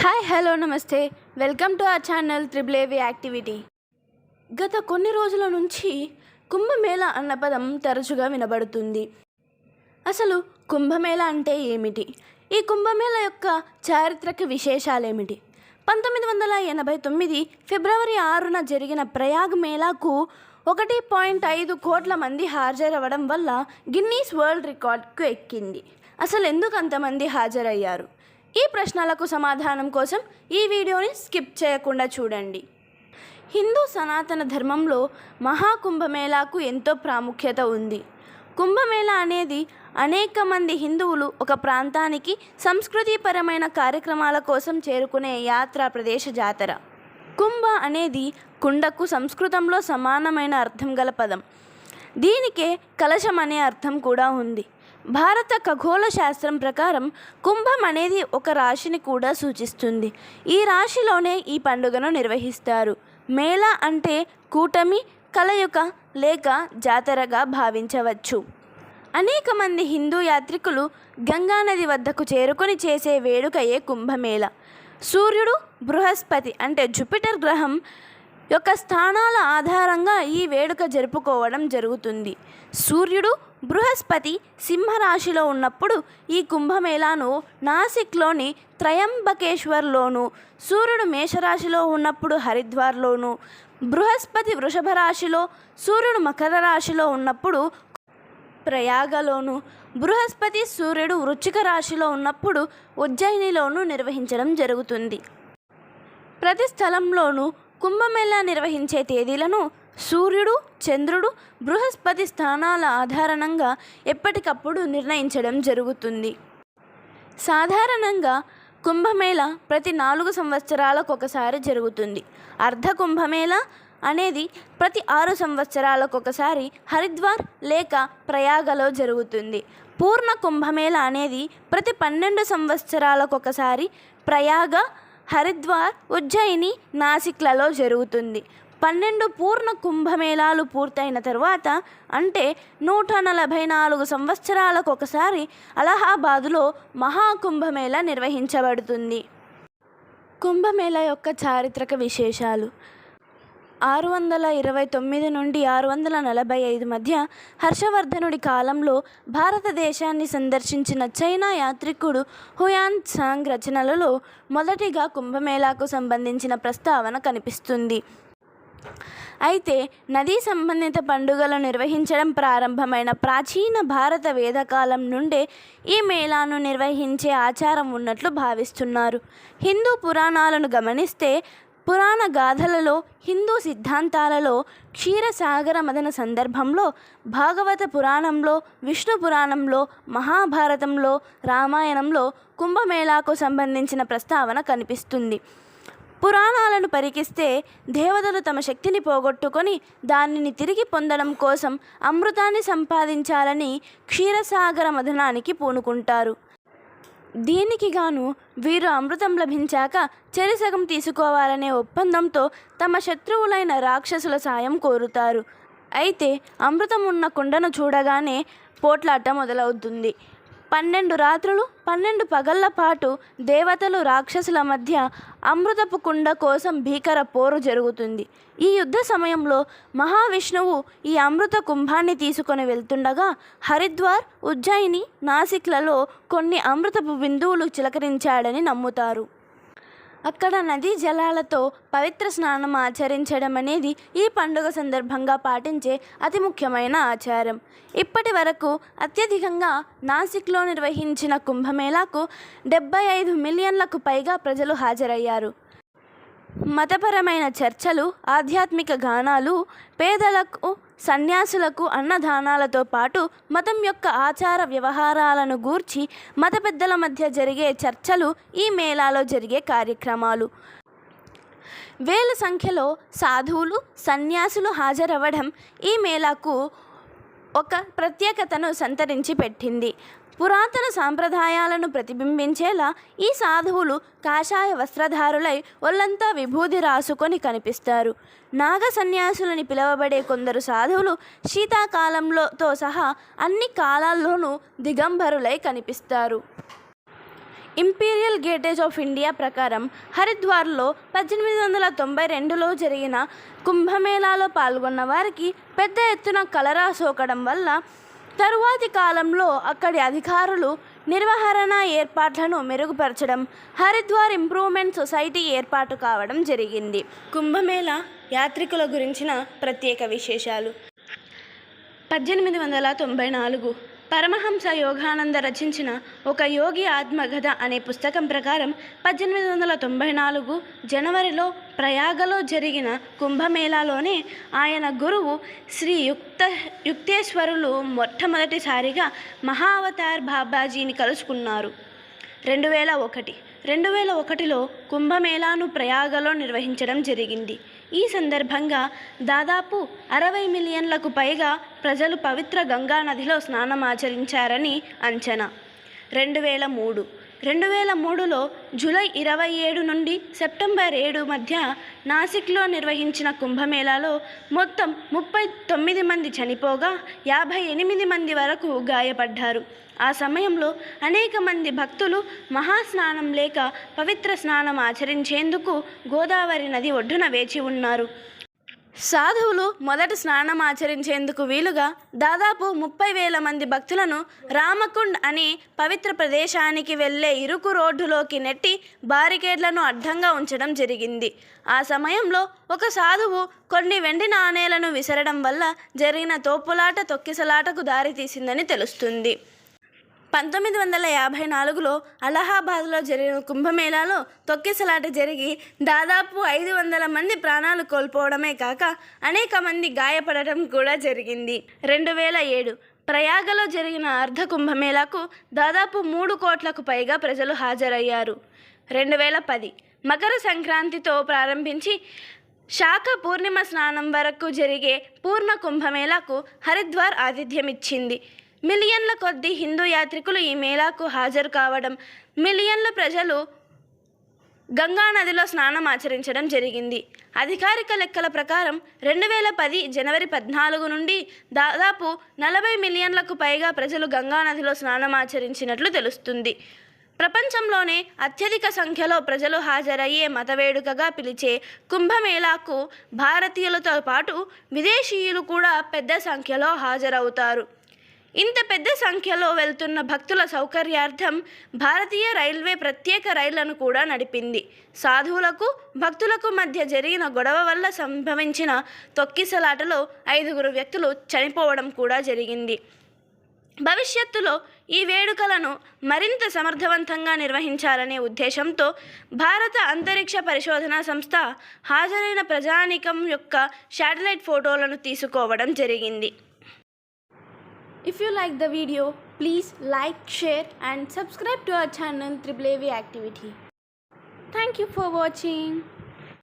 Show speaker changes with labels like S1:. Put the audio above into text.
S1: Hi hello నమస్తే. Welcome to our channel triple AV activity. గత కొన్ని రోజుల నుంచి కుంభమేళ అన్న పదం తరచుగా వినబడుతుంది. అసలు కుంభమేళ అంటే ఏమిటి? ఈ కుంభమేళ యొక్క చారిత్రక విశేషాలేమిటి? పంతొమ్మిది వందల ఎనభై తొమ్మిది ఫిబ్రవరి ఆరున జరిగిన ప్రయాగ్ మేళాకు ఒకటి పాయింట్ ఐదు కోట్ల మంది హాజరవ్వడం వల్ల గిన్నీస్ వరల్డ్ రికార్డ్కు ఎక్కింది. అసలు ఎందుకు అంతమంది హాజరయ్యారు? ఈ ప్రశ్నలకు సమాధానం కోసం ఈ వీడియోని స్కిప్ చేయకుండా చూడండి. హిందూ సనాతన ధర్మంలో మహాకుంభమేళాకు ఎంతో ప్రాముఖ్యత ఉంది. కుంభమేళా అనేది అనేక మంది హిందువులు ఒక ప్రాంతానికి సంస్కృతిపరమైన కార్యక్రమాల కోసం చేరుకునే యాత్రా ప్రదేశ జాతర. కుంభ అనేది కుండకు సంస్కృతంలో సమానమైన అర్థం గల పదం. దీనికే కలశం అనే అర్థం కూడా ఉంది. భారత ఖగోళ శాస్త్రం ప్రకారం కుంభం అనేది ఒక రాశిని కూడా సూచిస్తుంది. ఈ రాశిలోనే ఈ పండుగను నిర్వహిస్తారు. మేళ అంటే కూటమి కలయుక లేక జాతరగా భావించవచ్చు. అనేక మంది హిందూ యాత్రికులు గంగానది వద్దకు చేరుకొని చేసే వేడుకయే కుంభమేళ. సూర్యుడు బృహస్పతి అంటే జుపిటర్ గ్రహం యొక్క స్థానాల ఆధారంగా ఈ వేడుక జరుపుకోవడం జరుగుతుంది. సూర్యుడు బృహస్పతి సింహరాశిలో ఉన్నప్పుడు ఈ కుంభమేళాను నాసిక్లోని త్రయంబకేశ్వర్లోను సూర్యుడు మేషరాశిలో ఉన్నప్పుడు హరిద్వార్లోను బృహస్పతి వృషభ రాశిలో సూర్యుడు మకర రాశిలో ఉన్నప్పుడు ప్రయాగలోను బృహస్పతి సూర్యుడు వృచ్చిక రాశిలో ఉన్నప్పుడు ఉజ్జయినిలోను నిర్వహించడం జరుగుతుంది. ప్రతి స్థలంలోనూ కుంభమేళా నిర్వహించే తేదీలను సూర్యుడు చంద్రుడు బృహస్పతి స్థానాల ఆధారంగా ఎప్పటికప్పుడు నిర్ణయించడం జరుగుతుంది. సాధారణంగా కుంభమేళ ప్రతి నాలుగు సంవత్సరాలకు ఒకసారి జరుగుతుంది. అర్ధ కుంభమేళ అనేది ప్రతి ఆరు సంవత్సరాలకు ఒకసారి హరిద్వార్ లేక ప్రయాగలో జరుగుతుంది. పూర్ణ కుంభమేళ అనేది ప్రతి పన్నెండు సంవత్సరాలకు ఒకసారి ప్రయాగ హరిద్వార్ ఉజ్జయిని నాసిక్లలో జరుగుతుంది. పన్నెండు పూర్ణ కుంభమేళాలు పూర్తయిన తరువాత అంటే నూట నలభై నాలుగు సంవత్సరాలకు ఒకసారి అలహాబాదులో మహాకుంభమేళ నిర్వహించబడుతుంది. కుంభమేళ యొక్క చారిత్రక విశేషాలు. ఆరు వందల ఇరవై తొమ్మిది నుండి ఆరు వందల నలభై ఐదు మధ్య హర్షవర్ధనుడి కాలంలో భారతదేశాన్ని సందర్శించిన చైనా యాత్రికుడు హుయాన్ సాంగ్ రచనలలో మొదటిగా కుంభమేళాకు సంబంధించిన ప్రస్తావన కనిపిస్తుంది. అయితే నదీ సంబంధిత పండుగలు నిర్వహించడం ప్రారంభమైన ప్రాచీన భారత వేదకాలం నుండే ఈ మేళాను నిర్వహించే ఆచారం ఉన్నట్లు భావిస్తున్నారు. హిందూ పురాణాలను గమనిస్తే పురాణ గాథలలో హిందూ సిద్ధాంతాలలో క్షీరసాగర మదన సందర్భంలో భాగవత పురాణంలో విష్ణు పురాణంలో మహాభారతంలో రామాయణంలో కుంభమేళాకు సంబంధించిన ప్రస్తావన కనిపిస్తుంది. పురాణాలను పరికిస్తే దేవతలు తమ శక్తిని పోగొట్టుకొని దానిని తిరిగి పొందడం కోసం అమృతాన్ని సంపాదించాలని క్షీరసాగర మథనానికి పూనుకుంటారు. దీనికి గాను వీరు అమృతం లభించాక చెరిసగం తీసుకోవాలనే ఒప్పందంతో తమ శత్రువులైన రాక్షసుల సాయం కోరుతారు. అయితే అమృతం ఉన్న కుండను చూడగానే పోట్లాట మొదలవుతుంది. పన్నెండు రాత్రులు పన్నెండు పగళ్ళ పాటు దేవతలు రాక్షసుల మధ్య అమృతపు కుండ కోసం భీకర పోరు జరుగుతుంది. ఈ యుద్ధ సమయంలో మహావిష్ణువు ఈ అమృత కుంభాన్ని తీసుకొని వెళ్తుండగా హరిద్వార్ ఉజ్జయిని నాసిక్లలో కొన్ని అమృతపు బిందువులు చిలకరించాడని నమ్ముతారు. అక్కడ నదీ జలాలతో పవిత్ర స్నానం ఆచరించడం అనేది ఈ పండుగ సందర్భంగా పాటించే అతి ముఖ్యమైన ఆచారం. ఇప్పటి వరకు అత్యధికంగా నాసిక్లో నిర్వహించిన కుంభమేళాకు డెబ్బై ఐదు మిలియన్లకు పైగా ప్రజలు హాజరయ్యారు. మతపరమైన చర్చలు ఆధ్యాత్మిక గానాలు పేదలకు సన్యాసులకు అన్నదానాలతో పాటు మతం యొక్క ఆచార వ్యవహారాలను గూర్చి మత పెద్దల మధ్య జరిగే చర్చలు ఈ మేళాలో జరిగే కార్యక్రమాలు. వేల సంఖ్యలో సాధువులు సన్యాసులు హాజరవ్వడం ఈ మేళాకు ఒక ప్రత్యేకతను సంతరించి పెట్టింది. పురాతన సాంప్రదాయాలను ప్రతిబింబించేలా ఈ సాధువులు కాషాయ వస్త్రధారులై ఒళ్ళంతా విభూది రాసుకొని కనిపిస్తారు. నాగ సన్యాసులని పిలువబడే కొందరు సాధువులు శీతాకాలంలోతో సహా అన్ని కాలాల్లోనూ దిగంబరులై కనిపిస్తారు. ఇంపీరియల్ గేటేజ్ ఆఫ్ ఇండియా ప్రకారం హరిద్వార్లో పద్దెనిమిది వందల తొంభై రెండులో జరిగిన కుంభమేళాలో పాల్గొన్న వారికి పెద్ద ఎత్తున కలరా సోకడం వల్ల తరువాతి కాలంలో అక్కడి అధికారులు నిర్వహణ ఏర్పాట్లను మెరుగుపరచడం హరిద్వార్ ఇంప్రూవ్మెంట్ సొసైటీ ఏర్పాటు కావడం జరిగింది. కుంభమేళ యాత్రికుల గురించిన ప్రత్యేక విశేషాలు. పద్దెనిమిది వందల తొంభై నాలుగు పరమహంస యోగానంద రచించిన ఒక యోగి ఆత్మకథ అనే పుస్తకం ప్రకారం పద్దెనిమిది వందల తొంభై నాలుగు జనవరిలో ప్రయాగలో జరిగిన కుంభమేళాలోనే ఆయన గురువు శ్రీ యుక్త యుక్తేశ్వరులు మొట్టమొదటిసారిగా మహావతార్ బాబాజీని కలుసుకున్నారు. రెండు వేల ఒకటి. రెండు వేల ఒకటిలో కుంభమేళాను ప్రయాగలో నిర్వహించడం జరిగింది. ఈ సందర్భంగా దాదాపు అరవై మిలియన్లకు పైగా ప్రజలు పవిత్ర గంగా నదిలో స్నానమాచరించారని అంచనా. రెండు వేల మూడు రెండు వేల మూడులో జూలై ఇరవై ఏడు నుండి సెప్టెంబర్ ఏడు మధ్య నాసిక్లో నిర్వహించిన కుంభమేళాలో మొత్తం ముప్పై తొమ్మిది మంది చనిపోగా యాభై ఎనిమిది మంది వరకు గాయపడ్డారు. ఆ సమయంలో అనేక మంది భక్తులు మహాస్నానం లేక పవిత్ర స్నానం ఆచరించేందుకు గోదావరి నది ఒడ్డున వేచి ఉన్నారు. సాధువులు మొదటి స్నానం ఆచరించేందుకు వీలుగా దాదాపు ముప్పై వేల మంది భక్తులను రామకుండ్ అనే పవిత్ర ప్రదేశానికి వెళ్ళే ఇరుకు రోడ్డులోకి నెట్టి బారికేడ్లను అడ్డంగా ఉంచడం జరిగింది. ఆ సమయంలో ఒక సాధువు కొన్ని వెండి నాణేలను విసరడం వల్ల జరిగిన తోపులాట తొక్కిసలాటకు దారితీసిందని తెలుస్తుంది. పంతొమ్మిది వందల యాభై నాలుగులో అలహాబాద్లో జరిగిన కుంభమేళాలో తొక్కిసలాట జరిగి దాదాపు ఐదు వందల మంది ప్రాణాలు కోల్పోవడమే కాక అనేక మంది గాయపడటం కూడా జరిగింది. రెండు వేల ఏడు ప్రయాగలో జరిగిన అర్ధ కుంభమేళాకు దాదాపు మూడు కోట్లకు పైగా ప్రజలు హాజరయ్యారు. రెండు వేల పది మకర సంక్రాంతితో ప్రారంభించి శాఖ పూర్ణిమ స్నానం వరకు జరిగే పూర్ణ కుంభమేళాకు హరిద్వార్ ఆతిథ్యమిచ్చింది. మిలియన్ల కొద్దీ హిందూ యాత్రికులు ఈ మేళాకు హాజరు కావడం మిలియన్ల ప్రజలు గంగా నదిలో స్నానం ఆచరించడం జరిగింది. అధికారిక లెక్కల ప్రకారం రెండు వేల పది జనవరి పద్నాలుగు నుండి దాదాపు నలభై మిలియన్లకు పైగా ప్రజలు గంగా నదిలో స్నానం ఆచరించినట్లు తెలుస్తుంది. ప్రపంచంలోనే అత్యధిక సంఖ్యలో ప్రజలు హాజరయ్యే మత వేడుకగా పిలిచే కుంభమేళాకు భారతీయులతో పాటు విదేశీయులు కూడా పెద్ద సంఖ్యలో హాజరవుతారు. ఇంత పెద్ద సంఖ్యలో వెళ్తున్న భక్తుల సౌకర్యార్థం భారతీయ రైల్వే ప్రత్యేక రైళ్ళను కూడా నడిపింది. సాధువులకు భక్తులకు మధ్య జరిగిన గొడవ వల్ల సంభవించిన తొక్కిసలాటలో ఐదుగురు వ్యక్తులు చనిపోవడం కూడా జరిగింది. భవిష్యత్తులో ఈ వేడుకలను మరింత సమర్థవంతంగా నిర్వహించాలనే ఉద్దేశంతో భారత అంతరిక్ష పరిశోధనా సంస్థ హాజరైన ప్రజానికం యొక్క శాటిలైట్ ఫోటోలను తీసుకోవడం జరిగింది. If you like the video, please like, share and subscribe to our channel Triple AV Activity. Thank you for watching.